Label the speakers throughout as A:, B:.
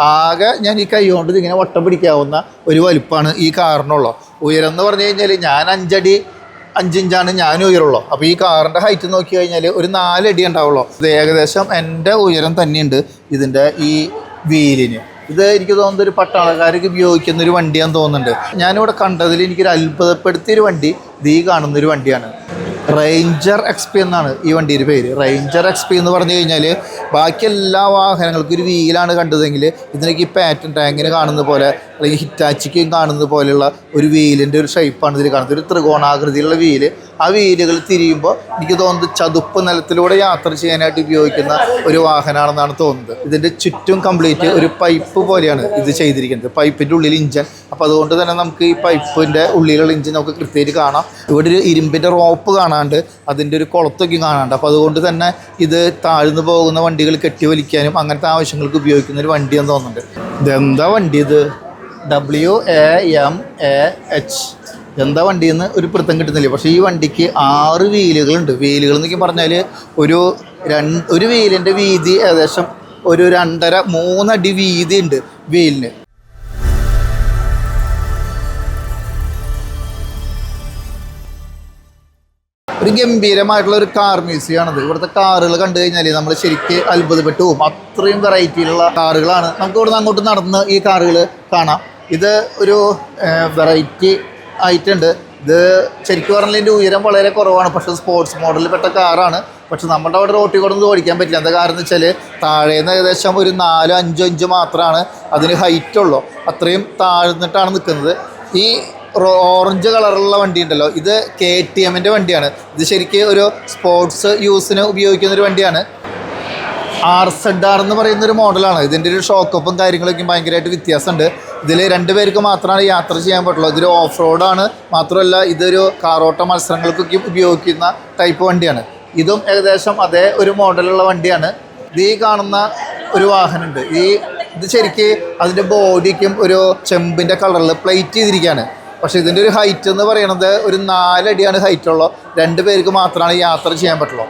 A: ആകെ ഞാൻ ഈ കൈ കൊണ്ട് ഇതിങ്ങനെ വട്ടം പിടിക്കാവുന്ന ഒരു വലുപ്പമാണ് ഈ കാറിനുള്ളൂ. ഉയരം എന്ന് പറഞ്ഞു കഴിഞ്ഞാൽ ഞാൻ അഞ്ചടി അഞ്ചിഞ്ചാണ് ഞാൻ ഉയരുള്ളൂ. അപ്പോൾ ഈ കാറിന്റെ ഹൈറ്റ് നോക്കി കഴിഞ്ഞാൽ ഒരു നാലടി ഉണ്ടാവുള്ളൂ. ഇത് ഏകദേശം എന്റെ ഉയരം തന്നെയുണ്ട് ഇതിന്റെ ഈ വീലിന്. ഇത് എനിക്ക് തോന്നുന്നത് ഒരു പട്ടാളക്കാർക്ക് ഉപയോഗിക്കുന്ന ഒരു വണ്ടിയാന്ന് തോന്നുന്നുണ്ട്. ഞാനിവിടെ കണ്ടതിൽ എനിക്കൊരു അത്ഭുതപ്പെടുത്തിയ ഒരു വണ്ടി. ദീ കാണുന്ന ഒരു വണ്ടിയാണ്. റേഞ്ചർ എക്സ് പി എന്നാണ് ഈ വണ്ടിയുടെ പേര്. റേഞ്ചർ എക്സ് പി എന്ന് പറഞ്ഞു കഴിഞ്ഞാൽ ബാക്കി എല്ലാ വാഹനങ്ങൾക്കും ഒരു വീലാണ് കണ്ടതെങ്കിൽ ഇതിനൊക്കെ ഈ പാറ്റൻ ടാങ്കിന് കാണുന്ന പോലെ അല്ലെങ്കിൽ ഹിറ്റാച്ചിക്കും കാണുന്ന പോലെയുള്ള ഒരു വീലിന്റെ ഒരു ഷേപ്പാണ് ഇതിൽ കാണുന്നത്. ഒരു ത്രികോണാകൃതിയിലുള്ള വീൽ. ആ വീലുകൾ തിരിയുമ്പോൾ എനിക്ക് തോന്നുന്നത് ചതുപ്പ് നിലത്തിലൂടെ യാത്ര ചെയ്യാനായിട്ട് ഉപയോഗിക്കുന്ന ഒരു വാഹനമാണെന്നാണ് തോന്നുന്നത്. ഇതിന്റെ ചുറ്റും കംപ്ലീറ്റ് ഒരു പൈപ്പ് പോലെയാണ് ഇത് ചെയ്തിരിക്കുന്നത്. പൈപ്പിന്റെ ഉള്ളിൽ ഇഞ്ചൻ അപ്പോൾ അതുകൊണ്ട് തന്നെ നമുക്ക് ഈ പൈപ്പിന്റെ ഉള്ളിലുള്ള ഇഞ്ചൻ നമുക്ക് കൃത്യമായിട്ട് കാണാം. ഇവിടെ ഒരു ഇരുമ്പിന്റെ റോപ്പ് കാണാണ്ട് അതിന്റെ ഒരു കുളത്തൊക്കെ കാണാണ്ട്. അപ്പോൾ അതുകൊണ്ട് തന്നെ ഇത് താഴ്ന്നു പോകുന്ന വണ്ടികൾ കെട്ടി വലിക്കാനും അങ്ങനത്തെ ആവശ്യങ്ങൾക്ക് ഉപയോഗിക്കുന്ന ഒരു വണ്ടിയെന്ന് തോന്നുന്നുണ്ട്. ഇതെന്താ വണ്ടി ഇത്? W A M A H എന്താ വണ്ടിയെന്ന് ഒരു പിടുത്തം കിട്ടുന്നില്ല. പക്ഷേ ഈ വണ്ടിക്ക് ആറ് വീലുകളുണ്ട്. വീലുകൾ എന്നൊക്കെ പറഞ്ഞാൽ ഒരു രണ്ട് ഒരു വീലിന്റെ വീതി ഏകദേശം ഒരു രണ്ടര മൂന്നടി വീതി ഉണ്ട് വീലിന്. ഒരു ഗംഭീരമായിട്ടുള്ള ഒരു കാർ മ്യൂസിയം ആണിത്. ഇവിടുത്തെ കാറുകൾ കണ്ടു കഴിഞ്ഞാൽ നമ്മൾ ശരിക്ക് അത്ഭുതപ്പെട്ടു പോകും. അത്രയും വെറൈറ്റിയിലുള്ള കാറുകളാണ് നമുക്ക് ഇവിടുന്ന് അങ്ങോട്ട് നടന്ന് ഈ കാറുകൾ കാണാം. ഇത് ഒരു വെറൈറ്റി ആയിട്ടുണ്ട് ഇത് ശരിക്കും പറഞ്ഞാൽ ഇതിന്റെ ഉയരം വളരെ കുറവാണ്. പക്ഷേ സ്പോർട്സ് മോഡലിൽ പെട്ട കാറാണ് പക്ഷെ നമ്മുടെ അവിടെ റോട്ടിൽ കൂടെ ഒന്നും ഓടിക്കാൻ പറ്റില്ല. എന്താ കാരണം എന്ന് വെച്ചാൽ താഴേന്ന് ഏകദേശം ഒരു നാലോ അഞ്ചോ ഇഞ്ച് മാത്രമാണ് അതിന് ഹൈറ്റ് ഉള്ളൂ. അത്രയും താഴ്ന്നിട്ടാണ് നിൽക്കുന്നത് ഈ ഓറഞ്ച് കളറുള്ള വണ്ടി ഉണ്ടല്ലോ ഇത് കെ ടി എമ്മിന്റെ വണ്ടിയാണ്. ഇത് ശരിക്കും ഒരു സ്പോർട്സ് യൂസിന് ഉപയോഗിക്കുന്ന ഒരു വണ്ടിയാണ്. ആർ സെഡ് ആർ എന്ന് പറയുന്ന ഒരു മോഡലാണ് ഇതിന്റെ ഒരു ഷോക്കപ്പും കാര്യങ്ങളൊക്കെ ഭയങ്കരമായിട്ട് വ്യത്യാസമുണ്ട്. ഇതിൽ രണ്ട് പേർക്ക് മാത്രമാണ് യാത്ര ചെയ്യാൻ പറ്റുള്ളൂ. ഇതൊരു ഓഫ് റോഡാണ് മാത്രമല്ല ഇതൊരു കാറോട്ട മത്സരങ്ങൾക്കൊക്കെ ഉപയോഗിക്കുന്ന ടൈപ്പ് വണ്ടിയാണ്. ഇതും ഏകദേശം അതേ ഒരു മോഡലുള്ള വണ്ടിയാണ്. ഇത് ഈ കാണുന്ന ഒരു വാഹനമുണ്ട്. ഈ ഇത് ശരിക്ക് അതിന്റെ ബോഡിക്കും ഒരു ചെമ്പിന്റെ കളറിൽ പ്ലേറ്റ് ചെയ്തിരിക്കുകയാണ്. പക്ഷേ ഇതിന്റെ ഒരു ഹൈറ്റ് എന്ന് പറയുന്നത് ഒരു നാലടിയാണ് ഹൈറ്റ് ഉള്ളൂ. രണ്ട് പേർക്ക് മാത്രമാണ് യാത്ര ചെയ്യാൻ പറ്റുള്ളൂ.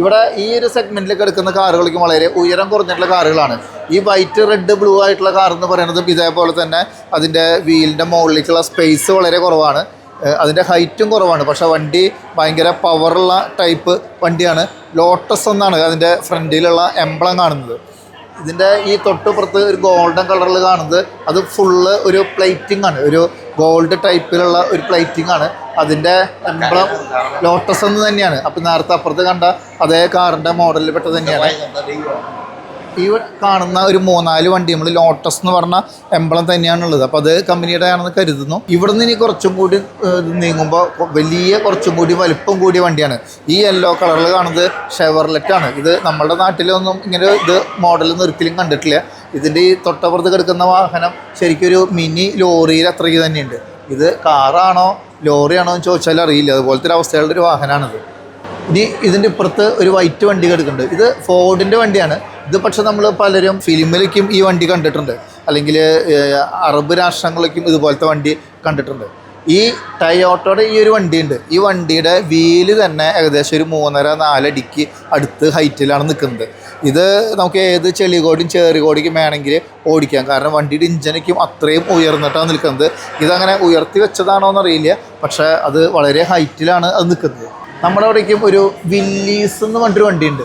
A: ഇവിടെ ഈ ഒരു സെഗ്മെന്റിലേക്ക് എടുക്കുന്ന കാറുകൾക്ക് വളരെ ഉയരം കുറഞ്ഞിട്ടുള്ള കാറുകളാണ്. ഈ വൈറ്റ് റെഡ് ബ്ലൂ ആയിട്ടുള്ള കാർ എന്ന് പറയുന്നതും ഇതേപോലെ തന്നെ അതിന്റെ വീലിന്റെ മുകളിലേക്കുള്ള സ്പേസ് വളരെ കുറവാണ്. അതിന്റെ ഹൈറ്റും കുറവാണ്. പക്ഷേ വണ്ടി ഭയങ്കര പവറുള്ള ടൈപ്പ് വണ്ടിയാണ്. ലോട്ടസ് എന്നാണ് അതിന്റെ ഫ്രണ്ടിലുള്ള എംബ്ലം കാണുന്നത്. ഇതിന്റെ ഈ തൊട്ടുപുറത്ത് ഒരു ഗോൾഡൻ കളറിൽ കാണുന്നത്. അത് ഫുള്ള് ഒരു പ്ലേറ്റിംഗ് ആണ്. ഒരു ഗോൾഡ് ടൈപ്പിലുള്ള ഒരു പ്ലേറ്റിംഗ് ആണ്. അതിന്റെ എംബ്ലം ലോട്ടസ് എന്ന് തന്നെയാണ്. അപ്പം നേരത്തെ അപ്പുറത്ത് കണ്ട അതേ കാറിന്റെ മോഡലിൽ പെട്ടത് തന്നെയാണ്. ഈ കാണുന്ന ഒരു മൂന്നാൽ വണ്ടി നമ്മൾ ലോട്ടസ് എന്ന് പറഞ്ഞ എംബ്ലം തന്നെയാണുള്ളത്. അപ്പോൾ അത് കമ്പനിയുടെ ആണെന്ന് കരുതുന്നു. ഇവിടെ നിന്ന് ഇനി കുറച്ചും കൂടി നീങ്ങുമ്പോൾ വലിയ കുറച്ചും കൂടി വലിപ്പം കൂടിയ വണ്ടിയാണ്. ഈ യെല്ലോ കളറിൽ കാണുന്നത് ഷെവർലെറ്റ് ആണ്. ഇത് നമ്മുടെ നാട്ടിലൊന്നും ഇങ്ങനെ ഇത് മോഡലൊന്നും ഒരിക്കലും കണ്ടിട്ടില്ല. ഇതിന്റെ ഈ തൊട്ടപ്പുറത്ത് കിടക്കുന്ന വാഹനം ശരിക്കും ഒരു മിനി ലോറിയിൽ അത്രയ്ക്ക് തന്നെയുണ്ട്. ഇത് കാറാണോ ലോറിയാണോ എന്ന് ചോദിച്ചാൽ അറിയില്ല. അതുപോലത്തെ ഒരു അവസ്ഥയുള്ള ഒരു വാഹനമാണിത്. ഇനി ഇതിന്റെ ഇപ്പുറത്ത് ഒരു വൈറ്റ് വണ്ടി കിടക്കുന്നുണ്ട്. ഇത് ഫോർഡിന്റെ വണ്ടിയാണ്. ഇത് പക്ഷെ നമ്മൾ പലരും ഫിലിമിലേക്കും ഈ വണ്ടി കണ്ടിട്ടുണ്ട്. അല്ലെങ്കിൽ അറബ് രാഷ്ട്രങ്ങളിലേക്കും ഇതുപോലത്തെ വണ്ടി കണ്ടിട്ടുണ്ട്. ഈ ടയോട്ടോയുടെ ഈ ഒരു വണ്ടിയുണ്ട്. ഈ വണ്ടിയുടെ വീൽ തന്നെ ഏകദേശം ഒരു മൂന്നര നാലടിക്ക് അടുത്ത് ഹൈറ്റിലാണ് നിൽക്കുന്നത് ഇത് നമുക്ക് ഏത് ചെളികോടിയും ചേറികോടിക്കും വേണമെങ്കിൽ ഓടിക്കാം. കാരണം വണ്ടിയുടെ ഇഞ്ചിനൊക്കെ അത്രയും ഉയർന്നിട്ടാണ് നിൽക്കുന്നത്. ഇതങ്ങനെ ഉയർത്തി വെച്ചതാണോ എന്നറിയില്ല പക്ഷേ അത് വളരെ ഹൈറ്റിലാണ് അത് നിൽക്കുന്നത്. നമ്മുടെ അവിടേക്കും ഒരു വില്ലീസ് എന്ന് പറഞ്ഞൊരു വണ്ടിയുണ്ട്.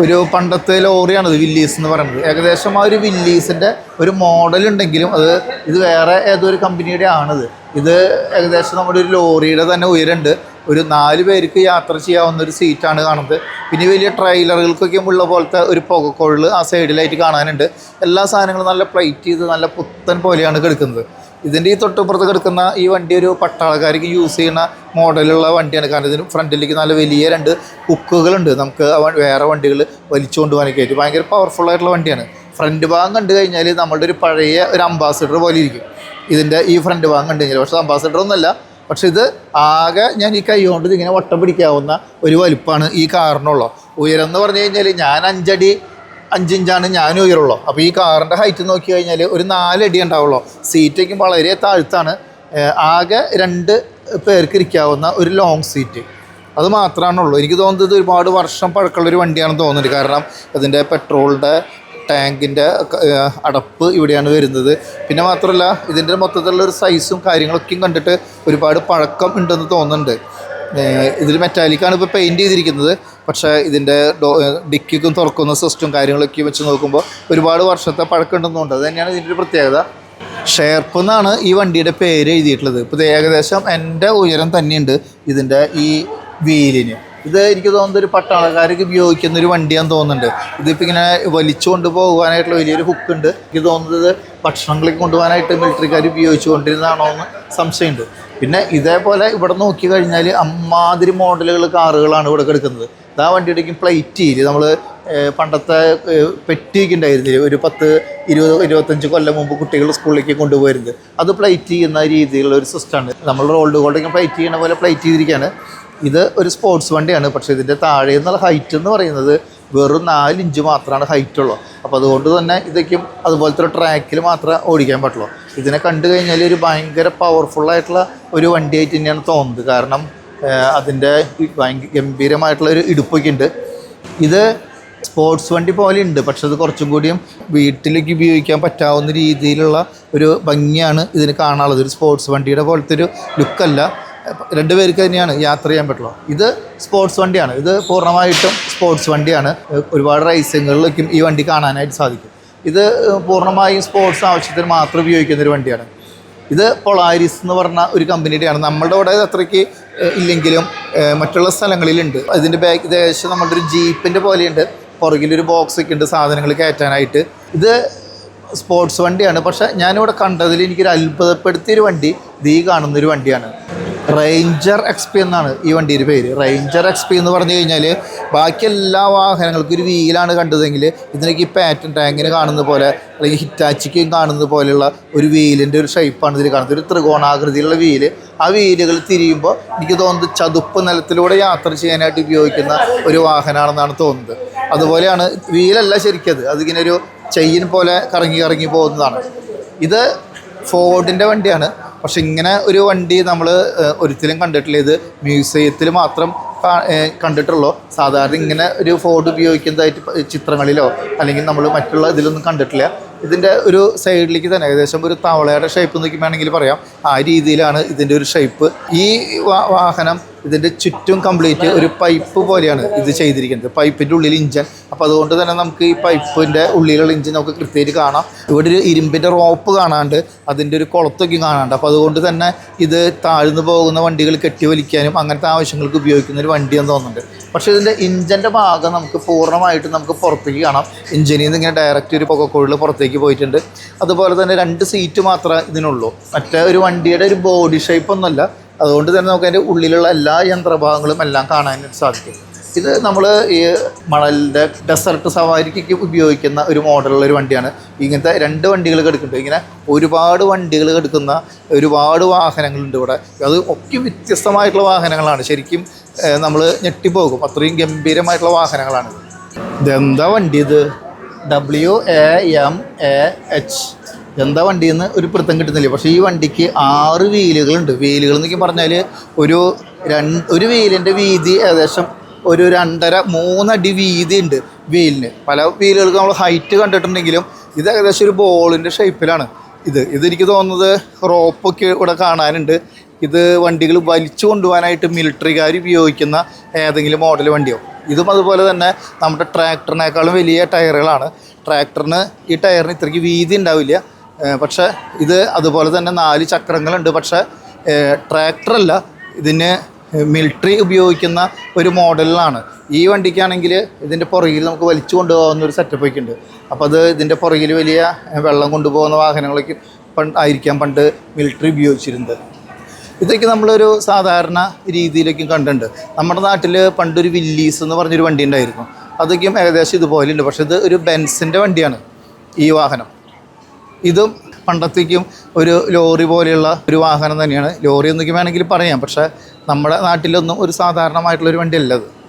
A: ഒരു പണ്ടത്തെ ലോറിയാണിത് വില്ലീസ് എന്ന് പറയുന്നത്. ഏകദേശം ആ ഒരു വില്ലീസിന്റെ ഒരു മോഡൽ ഉണ്ടെങ്കിലും അത് ഇത് വേറെ ഏതോ ഒരു കമ്പനിയുടെ ആണിത് ഇത് ഏകദേശം നമ്മുടെ ഒരു ലോറിയുടെ തന്നെ ഉയരമുണ്ട്. ഒരു നാല് പേർക്ക് യാത്ര ചെയ്യാവുന്ന ഒരു സീറ്റാണ് കാണുന്നത്. പിന്നെ വലിയ ട്രെയിലറുകൾക്കൊക്കെ ഉള്ള പോലത്തെ ഒരു പുകക്കൊഴൽ ആ സൈഡിലായിട്ട് കാണാനുണ്ട്. എല്ലാ സാധനങ്ങളും നല്ല പ്ലേറ്റ് ചെയ്ത് നല്ല പുത്തൻ പോലെയാണ് കിടക്കുന്നത്. ഇതിന്റെ ഈ തൊട്ടുപുറത്ത് കിടക്കുന്ന ഈ വണ്ടി ഒരു പട്ടാളക്കാർക്ക് യൂസ് ചെയ്യുന്ന മോഡലുള്ള വണ്ടിയാണ്. കാരണം ഇതിന് ഫ്രണ്ടിലേക്ക് നല്ല വലിയ രണ്ട് ഹുക്കുകളുണ്ട്. നമുക്ക് വേറെ വണ്ടികൾ വലിച്ചുകൊണ്ട് പോകാനൊക്കെ ആയിട്ട് ഭയങ്കര പവർഫുൾ ആയിട്ടുള്ള വണ്ടിയാണ്. ഫ്രണ്ട് ഭാഗം കണ്ടു കഴിഞ്ഞാൽ നമ്മളുടെ ഒരു പഴയ ഒരു അംബാസിഡർ പോലെ ഇരിക്കും. ഇതിന്റെ ഈ ഫ്രണ്ട് ഭാഗം കണ്ടു കഴിഞ്ഞാൽ പക്ഷേ അംബാസഡർ ഒന്നല്ല പക്ഷെ ഇത് ആകെ ഞാൻ ഈ കൈ കൊണ്ട് ഇതിങ്ങനെ വട്ടം പിടിക്കാവുന്ന ഒരു വലുപ്പമാണ് ഈ കാറിനുള്ളൂ ഉയരം എന്ന് പറഞ്ഞു കഴിഞ്ഞാൽ ഞാൻ അഞ്ചടി അഞ്ചിഞ്ചാണ് ഞാൻ ഉയരുള്ളൂ. അപ്പോൾ ഈ കാറിന്റെ ഹൈറ്റ് നോക്കി കഴിഞ്ഞാൽ ഒരു നാലടി ഉണ്ടാവുള്ളൂ. സീറ്റേക്കും വളരെ താഴ്ത്താണ്. ആകെ രണ്ട് പേർക്ക് ഇരിക്കാവുന്ന ഒരു ലോങ് സീറ്റ് അത് മാത്രമാണുള്ളൂ എനിക്ക് തോന്നുന്നത് ഒരുപാട് വർഷം പഴക്കമുള്ള ഒരു വണ്ടിയാണെന്ന് തോന്നുന്നുണ്ട്. കാരണം ഇതിന്റെ പെട്രോളിന്റെ ടാങ്കിന്റെ അടപ്പ് ഇവിടെയാണ് വരുന്നത്. പിന്നെ മാത്രമല്ല ഇതിന്റെ മൊത്തത്തിലുള്ള ഒരു സൈസും കാര്യങ്ങളൊക്കെയും കണ്ടിട്ട് ഒരുപാട് പഴക്കം ഉണ്ടെന്ന് തോന്നുന്നുണ്ട്. ഇതിൽ മെറ്റാലിക്കാണ് ഇപ്പോൾ പെയിന്റ് ചെയ്തിരിക്കുന്നത്. പക്ഷേ ഇതിന്റെ ഡോ ഡിക്കിക്കും തുറക്കുന്ന സിസ്റ്റം കാര്യങ്ങളൊക്കെ വെച്ച് നോക്കുമ്പോൾ ഒരുപാട് വർഷത്തെ പഴക്കം ഉണ്ടെന്നുണ്ട് അത് തന്നെയാണ് ഇതിന്റെ ഒരു പ്രത്യേകത. ഷേർപ്പ് എന്നാണ് ഈ വണ്ടിയുടെ പേര് എഴുതിയിട്ടുള്ളത്. ഇപ്പോൾ ഏകദേശം എന്റെ ഉയരം തന്നെയുണ്ട് ഇതിന്റെ ഈ വീലിന് ഇത് എനിക്ക് തോന്നുന്നത് ഒരു പട്ടാളക്കാർക്ക് ഉപയോഗിക്കുന്ന ഒരു വണ്ടിയാന്ന് തോന്നുന്നുണ്ട്. ഇതിപ്പോൾ ഇങ്ങനെ വലിച്ചുകൊണ്ട് പോകാനായിട്ടുള്ള വലിയൊരു ഹുക്ക് ഉണ്ട്. എനിക്ക് തോന്നുന്നത് ഭക്ഷണങ്ങളിൽ കൊണ്ടുപോകാനായിട്ട് മിലിറ്ററിക്കാർ ഉപയോഗിച്ചു കൊണ്ടിരുന്നതാണോ എന്ന് സംശയമുണ്ട്. പിന്നെ ഇതേപോലെ ഇവിടെ നോക്കി കഴിഞ്ഞാൽ അമ്മാതിരി മോഡലുകൾ കാറുകളാണ് ഇവിടെ കിടക്കുന്നത്. ആ വണ്ടിയുടെക്കും പ്ലേറ്റ് ചെയ്ത് നമ്മൾ പണ്ടത്തെ പെറ്റിയൊക്കെ ഉണ്ടായിരുന്നില്ല? ഒരു പത്ത് ഇരുപത് ഇരുപത്തഞ്ച് കൊല്ലം മുമ്പ് കുട്ടികൾ സ്കൂളിലേക്ക് കൊണ്ടുപോയിരുന്നത്. അത് പ്ലേറ്റ് ചെയ്യുന്ന രീതിയിലുള്ള ഒരു സിസ്റ്റമാണ് നമ്മൾ റോൾഡ് ഗോൾഡൊക്കെ പ്ലേറ്റ് ചെയ്യുന്ന പോലെ പ്ലേറ്റ് ചെയ്തിരിക്കുകയാണ്. ഇത് ഒരു സ്പോർട്സ് വണ്ടിയാണ്. പക്ഷേ ഇതിന്റെ താഴെ നിന്നുള്ള ഹൈറ്റ് എന്ന് പറയുന്നത് വെറും നാല് ഇഞ്ച് മാത്രമാണ് ഹൈറ്റ് ഉള്ളൂ. അപ്പോൾ അതുകൊണ്ട് തന്നെ ഇതൊക്കെയും അതുപോലത്തെ ട്രാക്കിൽ മാത്രമേ ഓടിക്കാൻ പറ്റുള്ളൂ. ഇതിനെ കണ്ടു കഴിഞ്ഞാൽ ഒരു ഭയങ്കര പവർഫുള്ളായിട്ടുള്ള ഒരു വണ്ടിയായിട്ട് തന്നെയാണ് തോന്നുന്നത്. കാരണം അതിന്റെ ഭയങ്കര ഗംഭീരമായിട്ടുള്ള ഒരു ഇടുപ്പൊക്കെ ഉണ്ട്. ഇത് സ്പോർട്സ് വണ്ടി പോലെ ഉണ്ട്. പക്ഷെ അത് കുറച്ചും കൂടിയും വീട്ടിലേക്ക് ഉപയോഗിക്കാൻ പറ്റാവുന്ന രീതിയിലുള്ള ഒരു ഭംഗിയാണ് ഇതിന് കാണാനുള്ളത്. ഒരു സ്പോർട്സ് വണ്ടിയുടെ പോലത്തെ ഒരു ലുക്കല്ല രണ്ട് പേർക്ക് തന്നെയാണ് യാത്ര ചെയ്യാൻ പറ്റുള്ളൂ. ഇത് സ്പോർട്സ് വണ്ടിയാണ്. ഇത് പൂർണമായിട്ടും സ്പോർട്സ് വണ്ടിയാണ്. ഒരുപാട് റേസിങ്ങുകളിലേക്കും ഈ വണ്ടി കാണാനായിട്ട് സാധിക്കും. ഇത് പൂർണമായും സ്പോർട്സ് ആവശ്യത്തിന് മാത്രം ഉപയോഗിക്കുന്ന ഒരു വണ്ടിയാണ്. ഇത് പൊളാരിസ് എന്ന് പറഞ്ഞ ഒരു കമ്പനിയുടെയാണ്. നമ്മളുടെ ഇവിടെ അത്രയ്ക്ക് ഇല്ലെങ്കിലും മറ്റുള്ള സ്ഥലങ്ങളിലുണ്ട്. അതിന്റെ ബാക്ക് ഏകദേശം നമ്മുടെ ഒരു ജീപ്പിന്റെ പോലെയുണ്ട്. പുറകിലൊരു ബോക്സ് ഒക്കെ ഉണ്ട് സാധനങ്ങൾ കയറ്റാനായിട്ട്. ഇത് സ്പോർട്സ് വണ്ടിയാണ്. പക്ഷേ ഞാനിവിടെ കണ്ടതിൽ എനിക്കൊരു അത്ഭുതപ്പെടുത്തിയൊരു വണ്ടി ദീ കാണുന്നൊരു വണ്ടിയാണ്. റേഞ്ചർ എക്സ് പി എന്നാണ് ഈ വണ്ടിയുടെ പേര്. റേഞ്ചർ എക്സ് പി എന്ന് പറഞ്ഞു കഴിഞ്ഞാൽ ബാക്കി എല്ലാ വാഹനങ്ങൾക്കും ഒരു വീലാണ് കണ്ടതെങ്കിൽ ഇതിനൊക്കെ ഈ പാറ്റൻ ടാങ്കിന് കാണുന്ന പോലെ അല്ലെങ്കിൽ ഹിറ്റാച്ചിക്കും കാണുന്ന പോലെയുള്ള ഒരു വീലിന്റെ ഒരു ഷേപ്പാണ് ഇതിൽ കാണുന്നത്. ഒരു ത്രികോണാകൃതിയിലുള്ള വീൽ ആ വീലുകൾ തിരിയുമ്പോൾ എനിക്ക് തോന്നുന്നത് ചതുപ്പ് നിലത്തിലൂടെ യാത്ര ചെയ്യാനായിട്ട് ഉപയോഗിക്കുന്ന ഒരു വാഹനമാണെന്നാണ് തോന്നുന്നത്. അതുപോലെയാണ് വീലല്ല ശരിക്കത് അതിങ്ങനെ ഒരു ചെയിൻ പോലെ കറങ്ങി കറങ്ങി പോകുന്നതാണ്. ഇത് ഫോർഡിന്റെ വണ്ടിയാണ്. പക്ഷെ ഇങ്ങനെ ഒരു വണ്ടി നമ്മൾ ഒരിക്കലും കണ്ടിട്ടില്ല. ഇത് മ്യൂസിയത്തിൽ മാത്രം കണ്ടിട്ടുള്ളൂ. സാധാരണ ഇങ്ങനെ ഒരു ഫോർഡ് ഉപയോഗിക്കുന്നതായിട്ട് ചിത്രങ്ങളിലോ അല്ലെങ്കിൽ നമ്മൾ മറ്റുള്ള ഇതിലൊന്നും കണ്ടിട്ടില്ല. ഇതിന്റെ ഒരു സൈഡിലേക്ക് തന്നെ ഏകദേശം ഒരു തവളയുടെ ഷേപ്പ് എന്നൊക്കെ വേണമെങ്കിൽ പറയാം. ആ രീതിയിലാണ് ഇതിന്റെ ഒരു ഷേപ്പ് ഈ വാഹനം ഇതിന്റെ ചുറ്റും കംപ്ലീറ്റ് ഒരു പൈപ്പ് പോലെയാണ് ഇത് ചെയ്തിരിക്കുന്നത്. പൈപ്പിന്റെ ഉള്ളിൽ ഇഞ്ചൻ അപ്പോൾ അതുകൊണ്ട് തന്നെ നമുക്ക് ഈ പൈപ്പിന്റെ ഉള്ളിലുള്ള ഇഞ്ചൻ നമുക്ക് കൃത്യമായിട്ട് കാണാം. ഇവിടെ ഒരു ഇരുമ്പിന്റെ റോപ്പ് കാണാണ്ട് അതിന്റെ ഒരു കുളത്തൊക്കെ കാണാണ്ട്. അപ്പോൾ അതുകൊണ്ട് തന്നെ ഇത് താഴ്ന്നു പോകുന്ന വണ്ടികൾ കെട്ടിവലിക്കാനും അങ്ങനത്തെ ആവശ്യങ്ങൾക്ക് ഉപയോഗിക്കുന്ന ഒരു വണ്ടിയെന്ന് തോന്നുന്നുണ്ട്. പക്ഷേ ഇതിന്റെ ഇഞ്ചന്റെ ഭാഗം നമുക്ക് പൂർണമായിട്ട് നമുക്ക് പുറത്തേക്ക് കാണാം. ഇഞ്ചിനിൽ നിന്ന് ഇങ്ങനെ ഡയറക്റ്റ് ഒരു പുകക്കുഴൽ പുറത്തേക്ക് പോയിട്ടുണ്ട്. അതുപോലെ തന്നെ രണ്ട് സീറ്റ് മാത്രമേ ഇതിനുള്ളൂ. മറ്റേ ഒരു വണ്ടിയുടെ ഒരു ബോഡി ഷേപ്പ് ഒന്നുമല്ല. അതുകൊണ്ട് തന്നെ നമുക്ക് അതിന്റെ ഉള്ളിലുള്ള എല്ലാ യന്ത്രഭാഗങ്ങളും എല്ലാം കാണാനായിട്ട് സാധിക്കും. ഇത് നമ്മൾ ഈ മണലിന്റെ ഡെസർട്ട് സവാരിക്ക് ഉപയോഗിക്കുന്ന ഒരു മോഡലുള്ള ഒരു വണ്ടിയാണ്. ഇങ്ങനത്തെ രണ്ട് വണ്ടികൾ എടുക്കുന്നുണ്ട്. ഇങ്ങനെ ഒരുപാട് വണ്ടികൾ എടുക്കുന്ന ഒരുപാട് വാഹനങ്ങളുണ്ട് ഇവിടെ. അത് ഒക്കെ വ്യത്യസ്തമായിട്ടുള്ള വാഹനങ്ങളാണ്. ശരിക്കും നമ്മൾ ഞെട്ടിപ്പോകും. അത്രയും ഗംഭീരമായിട്ടുള്ള വാഹനങ്ങളാണ്. ഇതെന്താ വണ്ടി ഇത്? W A M A H എന്താ വണ്ടിയെന്ന് ഒരു പിടുത്തം കിട്ടുന്നില്ല. പക്ഷേ ഈ വണ്ടിക്ക് ആറ് വീലുകളുണ്ട്. വീലുകൾ എന്നൊക്കെ പറഞ്ഞാൽ ഒരു രണ്ട് ഒരു വീലിന്റെ വീതി ഏകദേശം ഒരു രണ്ടര മൂന്നടി വീതി ഉണ്ട് വീലിന്. പല വീലുകൾക്ക് നമ്മൾ ഹൈറ്റ് കണ്ടിട്ടുണ്ടെങ്കിലും ഇത് ഏകദേശം ഒരു ബോളിന്റെ ഷേപ്പിലാണ് ഇത് ഇതെനിക്ക് തോന്നുന്നത് റോപ്പൊക്കെ ഇവിടെ കാണാനുണ്ട്. ഇത് വണ്ടികൾ വലിച്ചു കൊണ്ടുപോകാനായിട്ട് മിലിറ്ററിക്കാർ ഉപയോഗിക്കുന്ന ഏതെങ്കിലും മോഡൽ വണ്ടിയോ? ഇതും അതുപോലെ തന്നെ നമ്മുടെ ട്രാക്ടറിനേക്കാളും വലിയ ടയറുകളാണ് ട്രാക്ടറിന് ഈ ടയറിന് ഇത്രയ്ക്ക് വീതി ഉണ്ടാവില്ല. പക്ഷേ ഇത് അതുപോലെ തന്നെ നാല് ചക്രങ്ങളുണ്ട്. പക്ഷേ ട്രാക്ടറല്ല. ഇതിന് മിലിറ്ററി ഉപയോഗിക്കുന്ന ഒരു മോഡലിലാണ്. ഈ വണ്ടിക്കാണെങ്കിൽ ഇതിന്റെ പുറകിൽ നമുക്ക് വലിച്ചു കൊണ്ടുപോകുന്ന ഒരു സെറ്റപ്പ് ഒക്കെ ഉണ്ട് അപ്പോൾ അത് ഇതിന്റെ പുറകിൽ വലിയ വെള്ളം കൊണ്ടുപോകുന്ന വാഹനങ്ങളൊക്കെ പണ്ട് ആയിരിക്കാം പണ്ട് മിലിറ്ററി ഉപയോഗിച്ചിരുന്നത്. ഇതൊക്കെ നമ്മളൊരു സാധാരണ രീതിയിലേക്കും കണ്ടിട്ടുണ്ട്. നമ്മുടെ നാട്ടിൽ പണ്ടൊരു വില്ലീസ് എന്ന് പറഞ്ഞൊരു വണ്ടി ഉണ്ടായിരുന്നു. അതൊക്കെയും ഏകദേശം ഇതുപോലെയുണ്ട്. പക്ഷേ ഇത് ഒരു ബെൻസിന്റെ വണ്ടിയാണ് ഈ വാഹനം. ഇതും പണ്ടത്തേക്കും ഒരു ലോറി പോലെയുള്ള ഒരു വാഹനം തന്നെയാണ്. ലോറി എന്നൊക്കെ വേണമെങ്കിൽ പറയാം പക്ഷേ നമ്മുടെ നാട്ടിലൊന്നും ഒരു സാധാരണമായിട്ടുള്ളൊരു വണ്ടിയല്ല അത്.